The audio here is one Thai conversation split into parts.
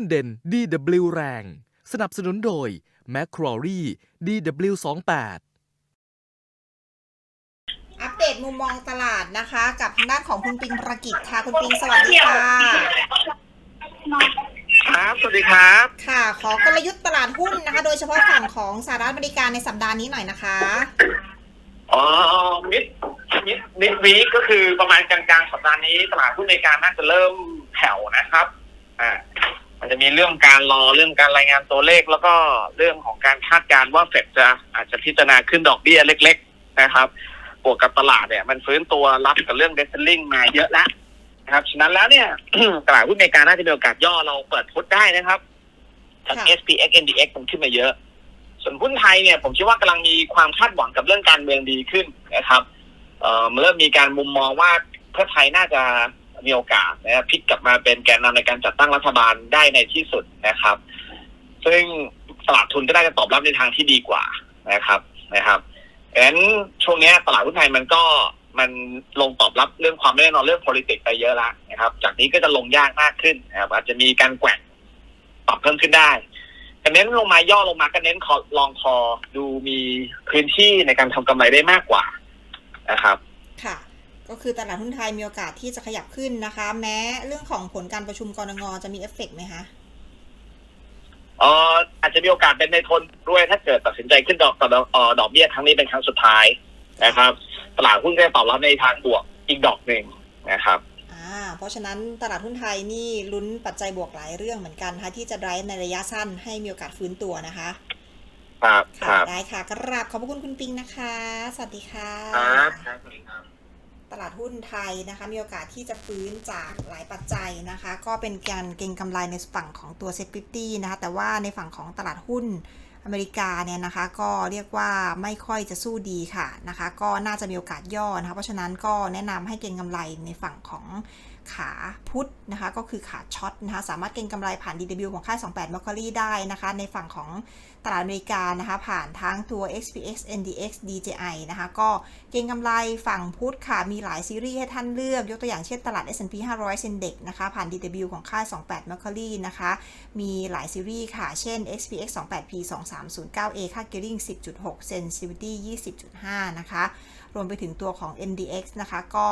นเด่น DW แรง สนับสนุนโดย m c q u a r i DW28 อัปเดตมุมมองตลาดนะคะ กับทางด้านของคุณปิงประกิจค่ะ คุณปิงสวัสดีค่ะ ครับ สวัสดีครับ ค่ะ ขอกลยุทธ์ตลาดหุ้นนะคะ โดยเฉพาะฝั่งของสหรัฐอเมริกาในสัปดาห์นี้หน่อยนะคะ อ๋อมิดมิดมิดวีคก็คือประมาณกลางๆสัปดาห์นี้ตลาดหุ้นอเมริกาน่าจะเริ่มแผ่วนะครับ อ่า มัน จะมีเรื่องการรอเรื่องการรายงานตัวเลข แล้วก็เรื่องของการคาดการณ์ว่าเฟดจะอาจจะพิจารณาขึ้นดอกเบี้ยเล็ก ๆ นะครับ บวกกับตลาดเนี่ย มันฟื้นตัวรับกับเรื่องเดซเซลลิงมาเยอะแล้วนะครับฉะนั้นแล้วเนี่ยตลาดหุ้นอเมริกาน่าจะมีโอกาสย่อเราเปิดพุทได้นะครับจากค่ะ SPX NDX มันขึ้นมาเยอะ ส่วนหุ้นไทยเนี่ย ผมคิดว่ากำลังมีความคาดหวังกับเรื่องการเมืองดีขึ้นนะครับเอ่อเริ่มมีการมุมมองว่าเพื่อไทยน่าจะ มีโอกาสนะพลิกกลับมาเป็นแกนนำในการจัดตั้งรัฐบาลได้ในที่สุดนะครับ ซึ่งตลาดทุนก็ได้จะตอบรับในทางที่ดีกว่านะครับนะครับดังนั้นช่วงนี้ตลาดหุ้นไทยมันก็มันลงตอบรับเรื่องความไม่แน่นอนเรื่อง politics ไปเยอะแล้วนะครับ จากนี้ก็จะลงยากมากขึ้นนะครับอาจจะมีการแกว่งปรับเพิ่มขึ้นได้แต่เน้นลงมาย่อลงมาก็เน้นคอลองคอดูมีพื้นที่ในการทำกำไรได้มากกว่านะครับ ค่ะ ก็คือตลาดหุ้นไทยมีโอกาสที่จะขยับขึ้นนะคะ แม้เรื่องของผลการประชุมกรงจะมีเอฟเฟกต์ไหมคะเอ่ออาจจะมีโอกาสเป็นในทนด้วยถ้าเกิดตัดสินใจขึ้นดอกต่อดอกเอ่อดอกเบี้ยครั้งนี้เป็นครั้งสุดท้ายนะครับ ตลาดหุ้นก็จะตอบรับในทางบวกอีกดอกหนึ่งนะครับอ่าเพราะฉะนั้นตลาดหุ้นไทยนี่ลุ้นปัจจัยบวกหลายเรื่องเหมือนกันนะคะที่จะไดรฟ์ในระยะสั้นให้มีโอกาสฟื้นตัวนะคะ ครับคค่ะรับได้ค่ะกราบขอบพระคุณคุณปิงนะคะ สวัสดีค่ะครับ ตลาดหุ้นไทยนะคะ มีโอกาสที่จะฟื้นจากหลายปัจจัยนะคะ ก็เป็นการเก็งกำไรในฝั่งของตัวเซ็ตฟินะคะ แต่ว่าในฝั่งของตลาดหุ้นอเมริกาเนี่ยนะคะ ก็เรียกว่าไม่ค่อยจะสู้ดีค่ะนะคะ ก็น่าจะมีโอกาสย่อนะคะ เพราะฉะนั้นก็แนะนำให้เก็งกำไรในฝั่งของ ขาพุทธนะคะ ก็คือขาช็อตนะคะ สามารถเก็งกำไรผ่าน DW ของค่าย 28 m a c q u a r i ได้นะคะ ในฝั่งของตลาดอเมริกานะคะ ผ่านทั้งตัว XPX NDX DJI นะคะ ก็เก็งกำไรฝั่งพุทธค่ะ มีหลายซีรีส์ให้ท่านเลือก ยกตัวอย่างเช่นตลาด S&P 500 Index นะคะ ผ่าน DW ของค่าย 28 m a c q u a r i นะคะ มีหลายซีรีส์ค่ะ เช่น XPX 28P 2309A ค่า gearing 10.6 sensitivity 20.5 นะคะ รวมไปถึงตัวของ NDX นะคะ ก็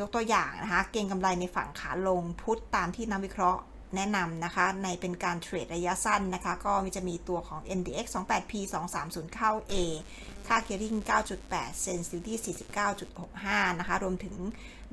ยกตัวอย่างนะคะ เก็งกำไรในฝั่งขาลงพุทธตามที่นักวิเคราะห์แนะนำนะคะ ในเป็นการเทรดระยะสั้นนะคะ ก็มีจะมีตัวของ NDX 28P 2309A ค่า gearing 9.8 sensitivity 49.65 นะคะ รวมถึง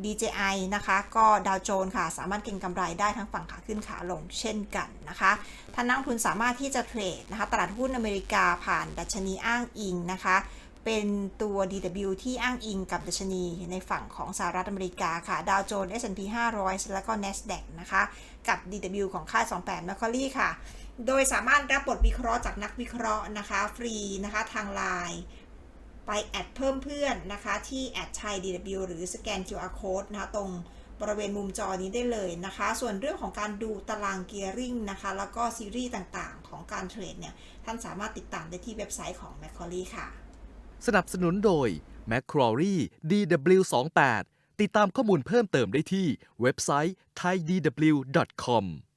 DJI นะคะ ก็ดาวโจนส์ค่ะ สามารถเก็งกำไรได้ทั้งฝั่งขาขึ้นขาลงเช่นกันนะคะท่านนักทุนสามารถที่จะเทรดนะคะ ตลาดหุ้นอเมริกาผ่านดัชนีอ้างอิงนะคะ เป็นตัว DW ที่อ้างอิงกับดัชนีในฝั่งของสหรัฐอเมริกาค่ะ ดาวโจนส์ S&P 500 แล้วก็ NASDAQ นะคะ กับ DW ของค่าย 28 m a c q u a r i ค่ะ โดยสามารถรับบทวิเคราะห์จากนักวิเคราะห์นะคะ ฟรีนะคะทางไลน์ไปแอดเพิ่มเพื่อนนะคะ ที่แอดชัย DW หรือสแกน QR code นะคะ ตรงบริเวณมุมจอนี้ได้เลยนะคะ ส่วนเรื่องของการดูตารางเกียร์ริงนะคะ แล้วก็ซีรีส์ต่างๆ ของการเทรดเนี่ย ท่านสามารถติดตามได้ที่เว็บไซต์ของ m a c q u a r i ค่ะ สนับสนุนโดย m c q u a r i DW28 ติดตามข้อมูลเพิ่มเติมได้ที่เว็บไซต์ thaidw.com